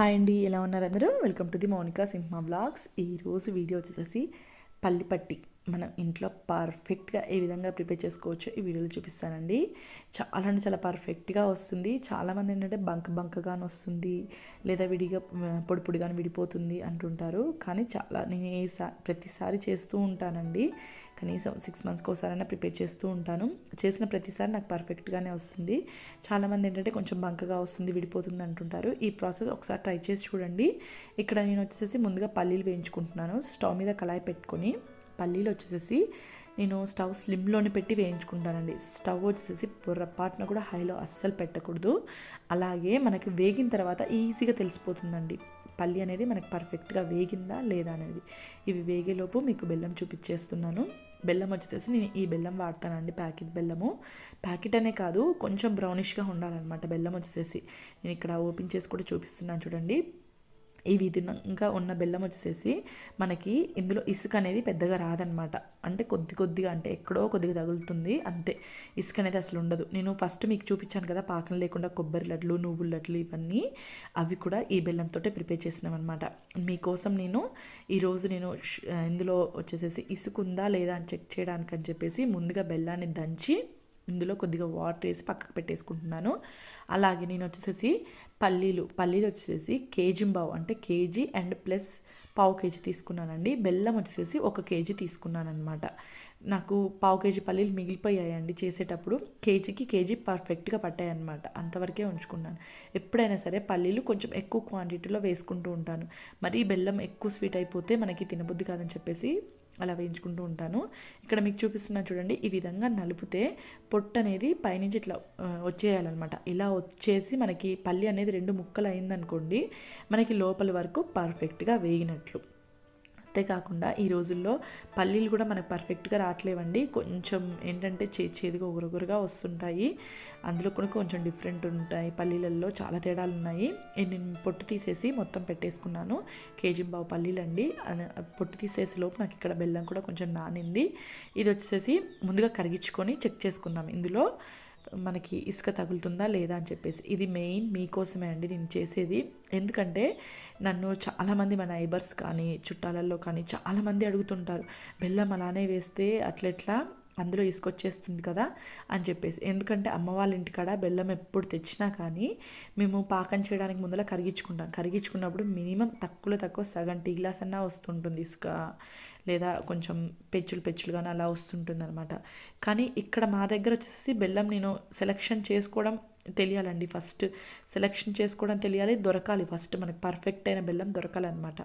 Hi అండి ఎలా ఉన్నారు అందరూ? Welcome to the Mounika Simha blogs. ఈరోజు వీడియో వచ్చేసేసి పల్లిపట్టి. మనం ఇంట్లో పర్ఫెక్ట్గా ఏ విధంగా ప్రిపేర్ చేసుకోవచ్చో ఈ వీడియోలో చూపిస్తానండి. చాలా అంటే చాలా పర్ఫెక్ట్గా వస్తుంది. చాలామంది ఏంటంటే బంక బంకగానే వస్తుంది లేదా విడిగా పొడి పొడిగానే విడిపోతుంది అంటుంటారు. కానీ చాలా నేను ఏ సా- ప్రతిసారి చేస్తూ ఉంటానండి. కనీసం సిక్స్ మంత్స్కి ఒకసారైనా ప్రిపేర్ చేస్తూ ఉంటాను. చేసిన ప్రతిసారి నాకు పర్ఫెక్ట్గానే వస్తుంది. చాలామంది ఏంటంటే కొంచెం బంకగా వస్తుంది విడిపోతుంది అంటుంటారు. ఈ ప్రాసెస్ ఒకసారి ట్రై చేసి చూడండి. ఇక్కడ నేను వచ్చేసి ముందుగా పల్లీలు వేయించుకుంటున్నాను. స్టవ్ మీద కళాయి పెట్టుకొని పల్లీలు వచ్చేసేసి నేను స్టవ్ స్లిమ్లోనే పెట్టి వేయించుకుంటానండి. స్టవ్ వచ్చేసి పొరపాటున కూడా హైలో అస్సలు పెట్టకూడదు. అలాగే మనకి వేగిన తర్వాత ఈజీగా తెలిసిపోతుందండి. పల్లి అనేది మనకి పర్ఫెక్ట్గా వేగిందా లేదా అనేది. ఇవి వేగేలోపు మీకు బెల్లం చూపించేస్తున్నాను. బెల్లం వచ్చేసి నేను ఈ బెల్లం వాడతానండి ప్యాకెట్ బెల్లము. ప్యాకెట్ అనే కాదు కొంచెం బ్రౌనిష్గా ఉండాలన్నమాట బెల్లం వచ్చేసి నేను ఇక్కడ ఓపెన్ చేసి కూడా చూపిస్తున్నాను చూడండి. ఈ విధంగా ఉన్న బెల్లం వచ్చేసి మనకి ఇందులో ఇసుక అనేది పెద్దగా రాదనమాట అంటే కొద్ది కొద్దిగా అంటే ఎక్కడో కొద్దిగా తగులుతుంది అంతే. ఇసుక అనేది అసలు ఉండదు. నేను ఫస్ట్ మీకు చూపించాను కదా పాకం లేకుండా కొబ్బరి లడ్లు నువ్వుల లడ్లు ఇవన్నీ అవి కూడా ఈ బెల్లంతో ప్రిపేర్ చేసినామన్నమాట. మీకోసం నేను ఈరోజు నేను ఇందులో వచ్చేసేసి ఇసుక ఉందా లేదా అని చెక్ చేయడానికి అని చెప్పేసి ముందుగా బెల్లాన్ని దంచి ఇందులో కొద్దిగా వాటర్ వేసి పక్కకు పెట్టేసుకుంటున్నాను. అలాగే నేను వచ్చేసేసి పల్లీలు పల్లీలు వచ్చేసేసి కేజీ బావు అంటే కేజీ అండ్ ప్లస్ పావు కేజీ తీసుకున్నానండి. బెల్లం వచ్చేసి ఒక కేజీ తీసుకున్నాను నాకు పావు కేజీ పల్లీలు మిగిలిపోయాయండి చేసేటప్పుడు. కేజీకి కేజీ పర్ఫెక్ట్గా పట్టాయన్నమాట. అంతవరకే ఉంచుకున్నాను. ఎప్పుడైనా సరే పల్లీలు కొంచెం ఎక్కువ క్వాంటిటీలో వేసుకుంటూ ఉంటాను. మరి బెల్లం ఎక్కువ స్వీట్ అయిపోతే మనకి తినబుద్ధి కాదని చెప్పేసి అలా వేయించుకుంటూ ఉంటాను. ఇక్కడ మీకు చూపిస్తున్నాను చూడండి ఈ విధంగా నలిపితే పొట్టు అనేది పైనుంచి ఇట్లా వచ్చేయాలన్నమాట. ఇలా వచ్చేసి మనకి పల్లి అనేది రెండు ముక్కలు అయిందనుకోండి మనకి లోపల వరకు పర్ఫెక్ట్గా వేగినట్లు. అంతేకాకుండా ఈ రోజుల్లో పల్లీలు కూడా మనకు పర్ఫెక్ట్గా రావట్లేవండి. కొంచెం ఏంటంటే చే చేదుగా ఒగురుగురుగా వస్తుంటాయి. అందులో కూడా కొంచెం డిఫరెంట్ ఉంటాయి. పల్లీలలో చాలా తేడాలు ఉన్నాయి. నేను పొట్టు తీసేసి మొత్తం పెట్టేసుకున్నాను. కేజీ బావు పల్లీలు అండి పొట్టు తీసేసి లోపు నాకు ఇక్కడ బెల్లం కూడా కొంచెం నానింది. ఇది వచ్చేసి ముందుగా కరిగించుకొని చెక్ చేసుకుందాం ఇందులో. మనకి ఇసుక తగులుతుందా లేదా అని చెప్పేసి. ఇది మెయిన్ మీకోసమే అండి నేను చేసేది. ఎందుకంటే నన్ను చాలామంది మన నైబర్స్ కానీ చుట్టాలల్లో కానీ చాలామంది అడుగుతుంటారు బెల్లం అలానే వేస్తే అట్లెట్లా? అందులో ఇసుకొచ్చేస్తుంది కదా అని చెప్పేసి. ఎందుకంటే అమ్మ వాళ్ళ ఇంటికాడ బెల్లం ఎప్పుడు తెచ్చినా కానీ మేము పాకం చేయడానికి ముందర కరిగించుకుంటాం. కరిగించుకున్నప్పుడు మినిమం తక్కువలో తక్కువ సగం టీ గ్లాస్ అన్నా వస్తుంటుంది ఇసుక. లేదా కొంచెం పెచ్చులు పెచ్చులుగానే అలా వస్తుంటుంది అనమాట కానీ ఇక్కడ మా దగ్గర వచ్చేసి బెల్లం నేను సెలెక్షన్ చేసుకోవడం తెలియాలండి. ఫస్ట్ సెలెక్షన్ చేసుకోవడం తెలియాలి. దొరకాలి ఫస్ట్. మనకి పర్ఫెక్ట్ అయిన బెల్లం దొరకాలన్నమాట.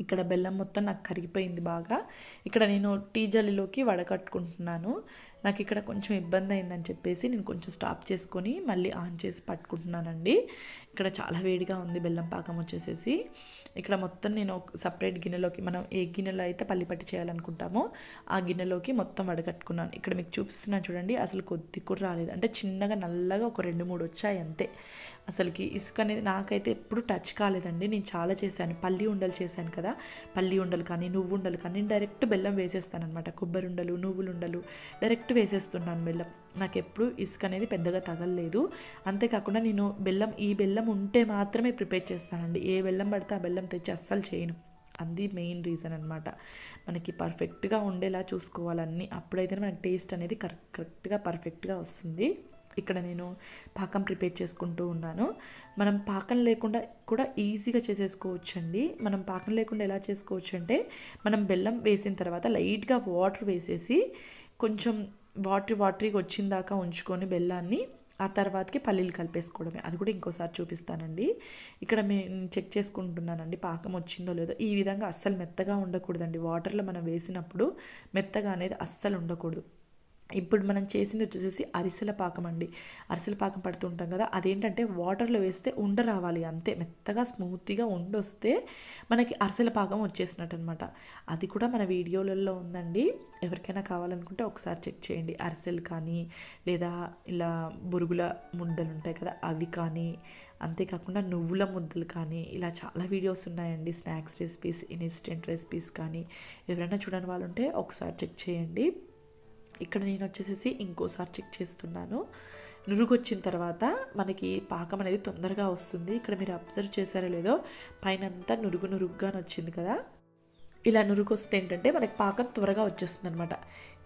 ఇక్కడ బెల్లం మొత్తం నాకు కరిగిపోయింది బాగా. ఇక్కడ నేను టీ జల్లిలోకి వడకట్టుకుంటున్నాను. నాకు ఇక్కడ కొంచెం ఇబ్బంది అయిందని చెప్పేసి నేను కొంచెం స్టాప్ చేసుకొని మళ్ళీ ఆన్ చేసి పట్టుకుంటున్నానండి. ఇక్కడ చాలా వేడిగా ఉంది బెల్లం పాకం వచ్చేసేసి. ఇక్కడ మొత్తం నేను సపరేట్ గిన్నెలోకి మనం ఏ గిన్నెలో అయితే పల్లిపట్టి చేయాలనుకుంటామో ఆ గిన్నెలోకి మొత్తం వడగట్టుకున్నాను. ఇక్కడ మీకు చూపిస్తున్నాను చూడండి అసలు కొద్ది కూడా రాలేదు. అంటే చిన్నగా నల్లగా ఒక రెండు మూడు వచ్చాయి అంతే. అసలుకి ఇసుక అనేది నాకైతే ఎప్పుడు టచ్ కాలేదండి. నేను చాలా చేశాను. పల్లి ఉండలు చేశాను కదా. పల్లి ఉండలు కానీ నువ్వు ఉండలు కానీ నేను డైరెక్ట్ బెల్లం వేసేస్తాను అనమాట కొబ్బరి ఉండలు నువ్వులు ఉండలు డైరెక్ట్ వేసేస్తున్నాను బెల్లం. నాకు ఎప్పుడు ఇసుక అనేది పెద్దగా తగలలేదు. అంతేకాకుండా నేను బెల్లం ఈ బెల్లం ఉంటే మాత్రమే ప్రిపేర్ చేస్తానండి. ఏ బెల్లం పడితే ఆ బెల్లం తెచ్చి అస్సలు చేయను. అది మెయిన్ రీజన్ అనమాట మనకి పర్ఫెక్ట్గా ఉండేలా చూసుకోవాలన్నీ అప్పుడైతే మనకి టేస్ట్ అనేది కరెక్ట్ కరెక్ట్గా పర్ఫెక్ట్గా వస్తుంది. ఇక్కడ నేను పాకం ప్రిపేర్ చేసుకుంటూ ఉన్నాను. మనం పాకం లేకుండా కూడా ఈజీగా చేసేసుకోవచ్చండి. మనం పాకం లేకుండా ఎలా చేసుకోవచ్చు అంటే మనం బెల్లం వేసిన తర్వాత లైట్గా వాటర్ వేసేసి కొంచెం వాటర్ వాటరీగా వచ్చిన దాకా ఉంచుకొని బెల్లాన్ని ఆ తర్వాతకి పల్లీలు కలిపేసుకోవడమే. అది కూడా ఇంకోసారి చూపిస్తానండి. ఇక్కడ నేను చెక్ చేసుకుంటున్నానండి పాకం వచ్చిందో లేదో. ఈ విధంగా అస్సలు మెత్తగా ఉండకూడదండి. వాటర్లో మనం వేసినప్పుడు మెత్తగా అనేది అస్సలు ఉండకూడదు. ఇప్పుడు మనం చేసింది వచ్చేసి అరిసెల పాకం అండి. అరిసెల పాకం పడుతుంటాం కదా అదేంటంటే వాటర్లో వేస్తే ఉండ రావాలి అంతే. మెత్తగా స్మూత్గా ఉండొస్తే మనకి అరిసెల పాకం వచ్చేసినట్టు అనమాట అది కూడా మన వీడియోలలో ఉందండి. ఎవరికైనా కావాలనుకుంటే ఒకసారి చెక్ చేయండి. అరిసెలు కానీ లేదా ఇలా బురుగుల ముద్దలు ఉంటాయి కదా అవి కానీ అంతేకాకుండా నువ్వుల ముద్దలు కానీ ఇలా చాలా వీడియోస్ ఉన్నాయండి. స్నాక్స్ రెసిపీస్ ఇన్స్టెంట్ రెసిపీస్ కానీ. ఎవరైనా చూడని వాళ్ళు ఉంటే ఒకసారి చెక్ చేయండి. ఇక్కడ నేను వచ్చేసేసి ఇంకోసారి చెక్ చేస్తున్నాను. నురుగు వచ్చిన తర్వాత మనకి పాకం అనేది తొందరగా వస్తుంది. ఇక్కడ మీరు అబ్జర్వ్ చేశారో లేదో పైన అంతా నురుగు నురుగ్గా వచ్చింది కదా. ఇలా నురుగు వస్తే ఏంటంటే మనకి పాకం త్వరగా వచ్చేస్తుంది అనమాట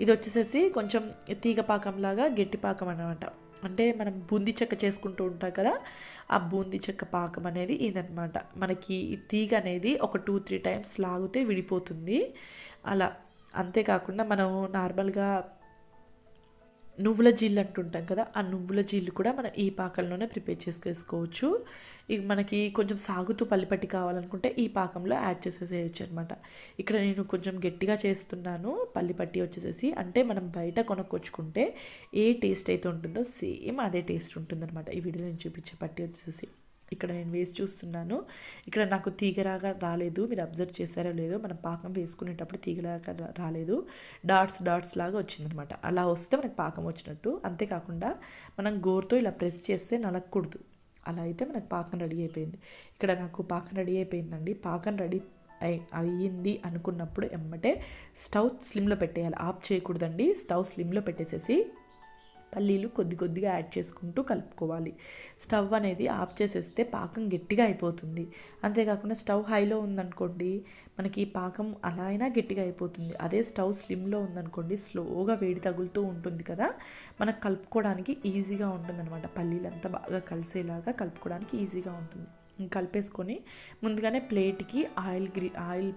ఇది వచ్చేసేసి కొంచెం తీగ పాకంలాగా గట్టి పాకం అనమాట అంటే మనం బూందీ చెక్క చేసుకుంటూ ఉంటాం కదా ఆ బూందీ చెక్క పాకం అనేది ఇదనమాట మనకి ఈ తీగ అనేది ఒక టూ త్రీ టైమ్స్ లాగితే విడిపోతుంది. అలా అంతేకాకుండా మనం నార్మల్గా నువ్వుల జీళ్ళు అంటుంటాం కదా ఆ నువ్వుల జీళ్ళు కూడా మనం ఈ పాకంలోనే ప్రిపేర్ చేసుకేసుకోవచ్చు ఇక మనకి కొంచెం సాగుతూ పల్లిపట్టి కావాలనుకుంటే ఈ పాకంలో యాడ్ చేసేసేయచ్చు అనమాట ఇక్కడ నేను కొంచెం గట్టిగా చేస్తున్నాను పల్లిపట్టి వచ్చేసేసి. అంటే మనం బయట కొనుక్కొచ్చుకుంటే ఏ టేస్ట్ అయితే ఉంటుందో సేమ్ అదే టేస్ట్ ఉంటుందన్నమాట. ఈ వీడియోలో నేను చూపించే పట్టి వచ్చేసి ఇక్కడ నేను వేసి చూస్తున్నాను. ఇక్కడ నాకు తీగరాగా రాలేదు. మీరు అబ్జర్వ్ చేశారో లేదో మనం పాకం వేసుకునేటప్పుడు తీగలాగా రాలేదు. డాట్స్ డాట్స్ లాగా వచ్చిందనమాట. అలా వస్తే మనకు పాకం వచ్చినట్టు. అంతేకాకుండా మనం గోరుతో ఇలా ప్రెస్ చేస్తే నలకూడదు అలా అయితే మనకు పాకం రెడీ అయిపోయింది. ఇక్కడ నాకు పాకం రెడీ అయిపోయిందండి. పాకం రెడీ అయి అయ్యింది అనుకున్నప్పుడు ఎమ్మటే స్టవ్ స్లిమ్లో పెట్టేయాలి. ఆఫ్ చేయకూడదండి. స్టవ్ స్లిమ్లో పెట్టేసేసి పల్లీలు కొద్ది కొద్దిగా యాడ్ చేసుకుంటూ కలుపుకోవాలి. స్టవ్ అనేది ఆఫ్ చేసేస్తే పాకం గట్టిగా అయిపోతుంది. అంతేకాకుండా స్టవ్ హైలో ఉందనుకోండి మనకి పాకం అలా అయినా గట్టిగా అయిపోతుంది. అదే స్టవ్ స్లిమ్లో ఉందనుకోండి స్లోగా వేడి తగులుతూ ఉంటుంది కదా మనకు కలుపుకోవడానికి ఈజీగా ఉంటుంది అనమాట పల్లీలు అంతా బాగా కలిసేలాగా కలుపుకోవడానికి ఈజీగా ఉంటుంది. కలిపేసుకొని ముందుగానే ప్లేట్కి ఆయిల్ గ్రీ ఆయిల్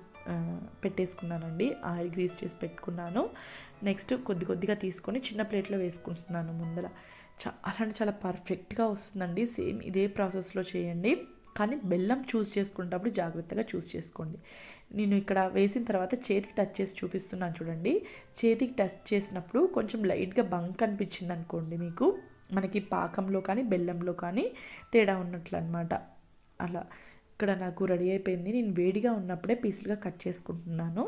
పెట్టేసుకున్నానండి. ఆయిల్ గ్రీస్ చేసి పెట్టుకున్నాను. నెక్స్ట్ కొద్ది కొద్దిగా తీసుకొని చిన్న ప్లేట్లో వేసుకుంటున్నాను ముందర. చాలా అంటే చాలా పర్ఫెక్ట్గా వస్తుందండి. సేమ్ ఇదే ప్రాసెస్లో చేయండి. కానీ బెల్లం చూస్ చేసుకునేటప్పుడు జాగ్రత్తగా చూస్ చేసుకోండి. నేను ఇక్కడ వేసిన తర్వాత చేతికి టచ్ చేసి చూపిస్తున్నాను చూడండి. చేతికి టచ్ చేసినప్పుడు కొంచెం లైట్గా బంక్ అనిపించింది అనుకోండి మీకు. మనకి పాకంలో కానీ బెల్లంలో కానీ తేడా ఉన్నట్లు అనమాట అలా. ఇక్కడ నాకు రెడీ అయిపోయింది. నేను వేడిగా ఉన్నప్పుడే పీసులుగా కట్ చేసుకుంటున్నాను.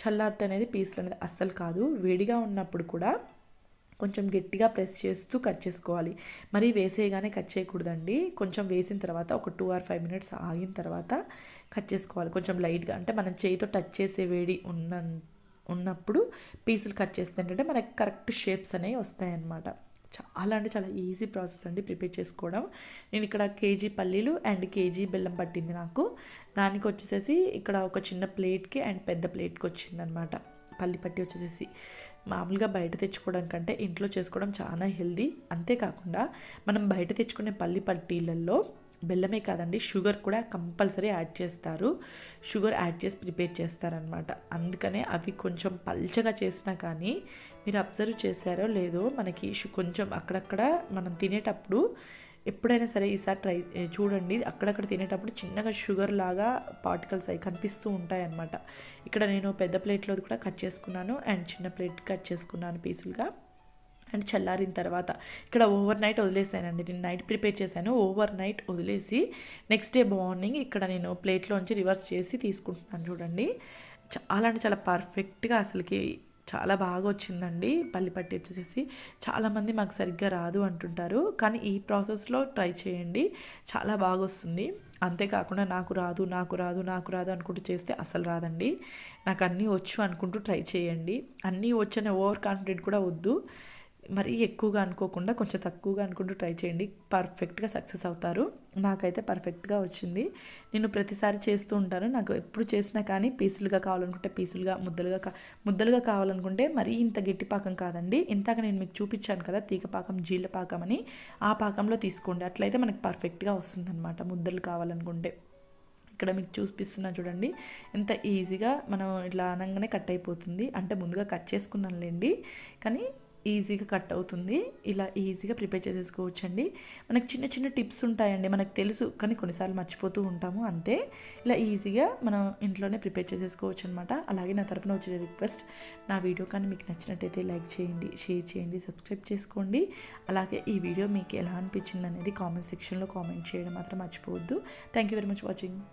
చల్లారితే అనేది పీసులు అనేది అస్సలు కాదు. వేడిగా ఉన్నప్పుడు కూడా కొంచెం గట్టిగా ప్రెస్ చేస్తూ కట్ చేసుకోవాలి. మరీ వేసేయగానే కట్ చేయకూడదండి. కొంచెం వేసిన తర్వాత ఒక టూ ఆర్ ఫైవ్ మినిట్స్ ఆగిన తర్వాత కట్ చేసుకోవాలి. కొంచెం లైట్గా అంటే మనం చేయితో టచ్ చేసే వేడి ఉన్న ఉన్నప్పుడు పీసులు కట్ చేస్తే ఏంటంటే మనకి కరెక్ట్ షేప్స్ అనేవి వస్తాయన్నమాట. చాలా అంటే చాలా ఈజీ ప్రాసెస్ అండి ప్రిపేర్ చేసుకోవడం. నేను ఇక్కడ కేజీ పల్లీలు అండ్ కేజీ బెల్లం పట్టింది నాకు. దానికి వచ్చేసేసి ఇక్కడ ఒక చిన్న ప్లేట్కి అండ్ పెద్ద ప్లేట్కి వచ్చిందనమాట పల్లి పట్టి వచ్చేసేసి. మామూలుగా బయట తెచ్చుకోవడం కంటే ఇంట్లో చేసుకోవడం చాలా హెల్దీ అంతేకాకుండా మనం బయట తెచ్చుకునే పల్లి పట్టీలలో బెల్లమే కాదండి షుగర్ కూడా కంపల్సరీ యాడ్ చేస్తారు. షుగర్ యాడ్ చేసి ప్రిపేర్ చేస్తారనమాట అందుకనే అవి కొంచెం పల్చగా చేసినా కానీ మీరు అబ్జర్వ్ చేశారో లేదో మనకి షు- కొంచెం అక్కడక్కడ మనం తినేటప్పుడు ఎప్పుడైనా సరే ఈసారి ట్రై చూడండి. అక్కడక్కడ తినేటప్పుడు చిన్నగా షుగర్ లాగా పార్టికల్స్ అవి కనిపిస్తూ ఉంటాయి అన్నమాట ఇక్కడ నేను పెద్ద ప్లేట్లో కూడా కట్ చేసుకున్నాను. అండ్ చిన్న ప్లేట్ కట్ చేసుకున్నాను పీసులుగా. అండ్ చల్లారిన తర్వాత ఇక్కడ ఓవర్ నైట్ వదిలేసానండి. నేను నైట్ ప్రిపేర్ చేశాను. ఓవర్ నైట్ వదిలేసి నెక్స్ట్ డే మార్నింగ్ ఇక్కడ నేను ప్లేట్లోంచి రివర్స్ చేసి తీసుకుంటున్నాను చూడండి. చాలా అంటే చాలా పర్ఫెక్ట్గా అసలుకి చాలా బాగా వచ్చిందండి. పల్లి పట్టి వచ్చేసేసి చాలామంది మాకు సరిగ్గా రాదు అంటుంటారు. కానీ ఈ ప్రాసెస్లో ట్రై చేయండి. చాలా బాగా వస్తుంది. అంతేకాకుండా నాకు రాదు నాకు రాదు నాకు రాదు అనుకుంటూ చేస్తే అసలు రాదండి. నాకు అన్నీ వచ్చు అనుకుంటూ ట్రై చేయండి. అన్నీ వచ్చనే ఓవర్ కాన్ఫిడెంట్ కూడా వద్దు. మరీ ఎక్కువగా అనుకోకుండా కొంచెం తక్కువగా అనుకుంటూ ట్రై చేయండి. పర్ఫెక్ట్గా సక్సెస్ అవుతారు. నాకైతే పర్ఫెక్ట్గా వచ్చింది. నేను ప్రతిసారి చేస్తూ ఉంటాను. నాకు ఎప్పుడు చేసినా కానీ పీసులుగా కావాలనుకుంటే పీసులుగా ముద్దలుగా కా ముద్దలుగా కావాలనుకుంటే మరీ ఇంత గట్టి పాకం కాదండి. ఇంతాక నేను మీకు చూపించాను కదా తీగ పాకం జీళ్ళ పాకం అని. ఆ పాకంలో తీసుకోండి. అట్లయితే మనకు పర్ఫెక్ట్గా వస్తుందన్నమాట ముద్దలు కావాలనుకుంటే. ఇక్కడ మీకు చూపిస్తున్నా చూడండి. ఎంత ఈజీగా మనం ఇట్లా అనగానే కట్ అయిపోతుంది. అంటే ముందుగా కట్ చేసుకున్నానులేండి. కానీ ఈజీగా కట్ అవుతుంది. ఇలా ఈజీగా ప్రిపేర్ చేసేసుకోవచ్చు అండి మనకి చిన్న చిన్న టిప్స్ ఉంటాయండి. మనకు తెలుసు కానీ కొన్నిసార్లు మర్చిపోతూ ఉంటాము అంతే. ఇలా ఈజీగా మనం ఇంట్లోనే ప్రిపేర్ చేసేసుకోవచ్చు అనమాట అలాగే నా తరపున వచ్చిన రిక్వెస్ట్ నా వీడియో కానీ మీకు నచ్చినట్టయితే లైక్ చేయండి షేర్ చేయండి సబ్స్క్రైబ్ చేసుకోండి. అలాగే ఈ వీడియో మీకు ఎలా అనిపించింది అనేది కామెంట్ సెక్షన్లో కామెంట్ చేయడం మాత్రం మర్చిపోవద్దు. Thank you very much watching.